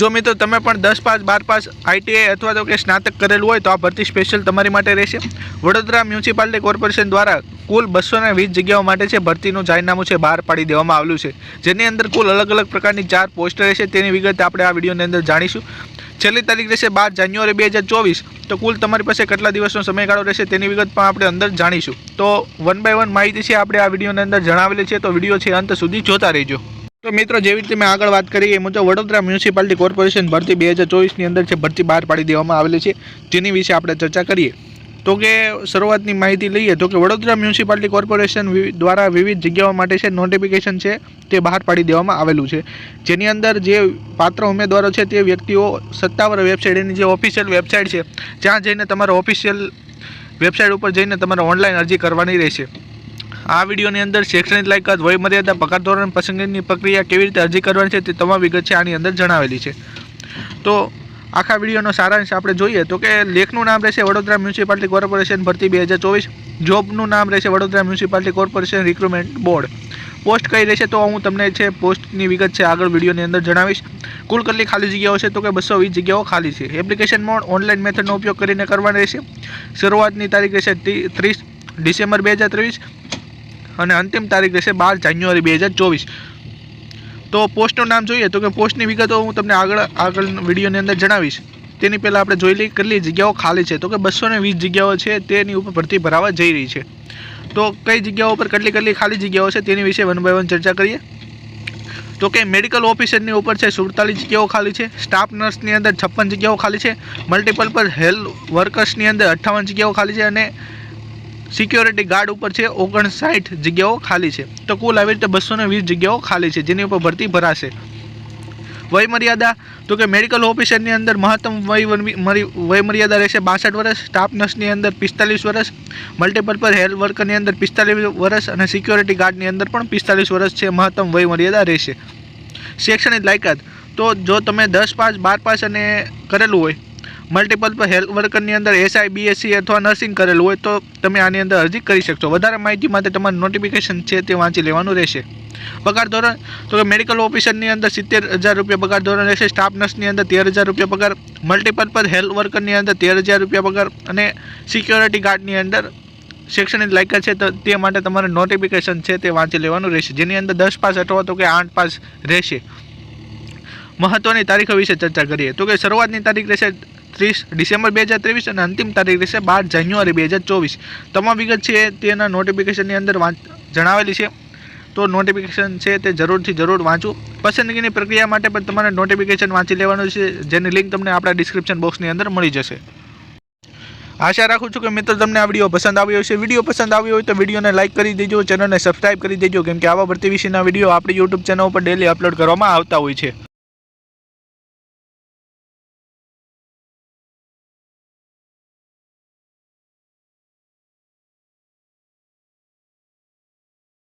જો મિત્રો, તમે પણ દસ પાસ બાર પાસ આઈટીઆઈ અથવા તો કે સ્નાતક કરેલું હોય તો આ ભરતી સ્પેશિયલ તમારી માટે રહેશે. વડોદરા મ્યુનિસિપાલિટી કોર્પોરેશન દ્વારા કુલ બસો ને વીસ જગ્યાઓ માટે છે ભરતીનું જાહેરનામું છે, બહાર પાડી દેવામાં આવેલું છે. જેની અંદર કુલ અલગ અલગ પ્રકારની ચાર પોસ્ટ રહેશે, તેની વિગત આપણે આ વિડીયોની અંદર જાણીશું. છેલ્લી તારીખ રહેશે બાર જાન્યુઆરી બે હજાર ચોવીસ, તો કુલ તમારી પાસે કેટલા દિવસનો સમયગાળો રહેશે તેની વિગત પણ આપણે અંદર જાણીશું. તો વન બાય વન માહિતી છે, આપણે આ વિડીયોની અંદર જણાવેલી છે, તો વીડિયો છે અંત સુધી જોતા રહેજો. તો મિત્રો, જેવી રીતે મેં આગળ વાત કરી, એ મુજબ વડોદરા મ્યુનિસિપાલિટી કોર્પોરેશન ભરતી બે હજાર ચોવીસની અંદર છે ભરતી બહાર પાડી દેવામાં આવેલી છે, જેની વિશે આપણે ચર્ચા કરીએ. તો કે શરૂઆતની માહિતી લઈએ, તો કે વડોદરા મ્યુનિસિપાલિટી કોર્પોરેશન દ્વારા વિવિધ જગ્યાઓ માટે છે નોટિફિકેશન છે, તે બહાર પાડી દેવામાં આવેલું છે. જેની અંદર જે પાત્ર ઉમેદવારો છે, તે વ્યક્તિઓ સત્તાવાર વેબસાઇટ એની જે ઓફિશિયલ વેબસાઇટ છે જ્યાં જઈને તમારા ઓફિશિયલ વેબસાઇટ ઉપર જઈને તમારે ઓનલાઈન અરજી કરવાની રહેશે. આ વિડીયોની અંદર શૈક્ષણિક લાયકાત વય મર્યાદા પગાર ધોરણ પસંદગીની પ્રક્રિયા કેવી રીતે અરજી કરવાની છે તે તમામ વિગત છે આની અંદર જણાવેલી છે. તો આખા વિડીયોનો સારાંશ આપણે જોઈએ તો કે લેખનું નામ રહેશે વડોદરા મ્યુનિસિપાલિટી કોર્પોરેશન ભરતી બે હજાર ચોવીસ. જોબનું નામ રહેશે Vadodara municipality corporation recruitment board. Post કઈ રહેશે તો હું તમને છે પોસ્ટની વિગત છે આગળ વિડીયોની અંદર જણાવીશ. કુલ કેટલી ખાલી જગ્યાઓ છે તો કે બસો વીસ જગ્યાઓ ખાલી છે. એપ્લિકેશન મોડ ઓનલાઈન મેથડનો ઉપયોગ કરીને કરવાની રહેશે. શરૂઆતની તારીખ રહેશે ત્રી- ત્રીસ ડિસેમ્બર બે હજાર ત્રેવીસ. અને અંતિમ તારીખ રહેશે બાર જાન્યુઆરી બે હજાર ચોવીસ. તો પોસ્ટનું નામ જોઈએ તો કે પોસ્ટની વિગતો હું તમને આગળ આગળ વિડીયોની અંદર જણાવીશ. તેની પહેલાં આપણે જોઈ લઈએ કેટલી જગ્યાઓ ખાલી છે. તો કે બસો ને વીસ જગ્યાઓ છે, તેની ઉપર ભરતી ભરાવા જઈ રહી છે. તો કઈ જગ્યાઓ પર કેટલી કેટલી ખાલી જગ્યાઓ છે તેની વિશે વન બાય વન ચર્ચા કરીએ. તો કે મેડિકલ ઓફિસરની ઉપર છે સુડતાલીસ જગ્યાઓ ખાલી છે. સ્ટાફ નર્સની અંદર છપ્પન જગ્યાઓ ખાલી છે. મલ્ટિપલ પર હેલ્થ વર્કર્સની અંદર અઠ્ઠાવન જગ્યાઓ ખાલી છે અને સિક્યોરિટી ગાર્ડ ઉપર છે ઓગણસાઠ જગ્યાઓ ખાલી છે. તો કુલ આવી રીતે બસો વીસ જગ્યાઓ ખાલી છે, જેની ઉપર ભરતી ભરાશે. વયમર્યાદા, તો કે મેડિકલ ઓફિસરની અંદર મહત્તમ વય વન- મરી- વય મર્યાદા રહેશે બાસઠ વર્ષ સ્ટાફ નર્સની અંદર પિસ્તાલીસ વર્ષ મલ્ટીપર્પઝ પર હેલ્થ વર્કરની અંદર પિસ્તાલીસ વર્ષ અને સિક્યોરિટી ગાર્ડની અંદર પણ પિસ્તાલીસ વર્ષ છે મહત્તમ વય મર્યાદા રહેશે. શૈક્ષણિક લાયકાત, તો જો તમે દસ પાસ, બાર પાસ અને કરેલું હોય મલ્ટિપલ પર હેલ્થ વર્કરની અંદર એસઆઈ બીએસસી અથવા નર્સિંગ કરેલું હોય તો તમે આની અંદર અરજી કરી શકશો. વધારે માહિતી માટે તમારું નોટિફિકેશન છે તે વાંચી લેવાનું રહેશે. પગાર ધોરણ, તો કે મેડિકલ ઓફિસરની અંદર સિત્તેર હજાર રૂપિયા પગાર ધોરણ રહેશે. સ્ટાફ નર્સની અંદર તેર હજાર રૂપિયા પગાર મલ્ટીપલ પર હેલ્થ વર્કરની અંદર તેર હજાર રૂપિયા પગાર અને સિક્યોરિટી ગાર્ડની અંદર શૈક્ષણિક લાયકાત છે તો તે માટે તમારે નોટિફિકેશન છે તે વાંચી લેવાનું રહેશે. જેની અંદર દસ પાસ અથવા તો કે આઠ પાસ રહેશે. મહત્ત્વની તારીખો વિશે ચર્ચા કરીએ. તો કે શરૂઆતની તારીખ રહેશે ત્રીસ ડિસેમ્બર બે હજાર ત્રેવીસ અને અંતિમ તારીખ રહેશે બાર જાન્યુઆરી બે હજાર ચોવીસ. તમામ વિગત છે તેના નોટિફિકેશનની અંદર વાંચ, જણાવેલી છે. તો નોટિફિકેશન છે તે જરૂરથી જરૂર વાંચવું પસંદગીની પ્રક્રિયા માટે પણ તમારે નોટિફિકેશન વાંચી લેવાનું છે, જેની લિંક તમને આપણા ડિસ્ક્રિપ્શન બોક્સની અંદર મળી જશે. આશા રાખું છું કે મિત્રો તમને આ વીડિયો પસંદ આવ્યો હશે. વીડિયો પસંદ આવ્યો હોય તો વિડીયોને લાઇક કરી દેજો ચેનલને સબસ્ક્રાઇબ કરી દેજો, કેમ કે આવા ભરતી વિશેના વીડિયો આપણી યુટ્યુબ ચેનલ ઉપર ડેલી અપલોડ કરવામાં આવતા હોય છે.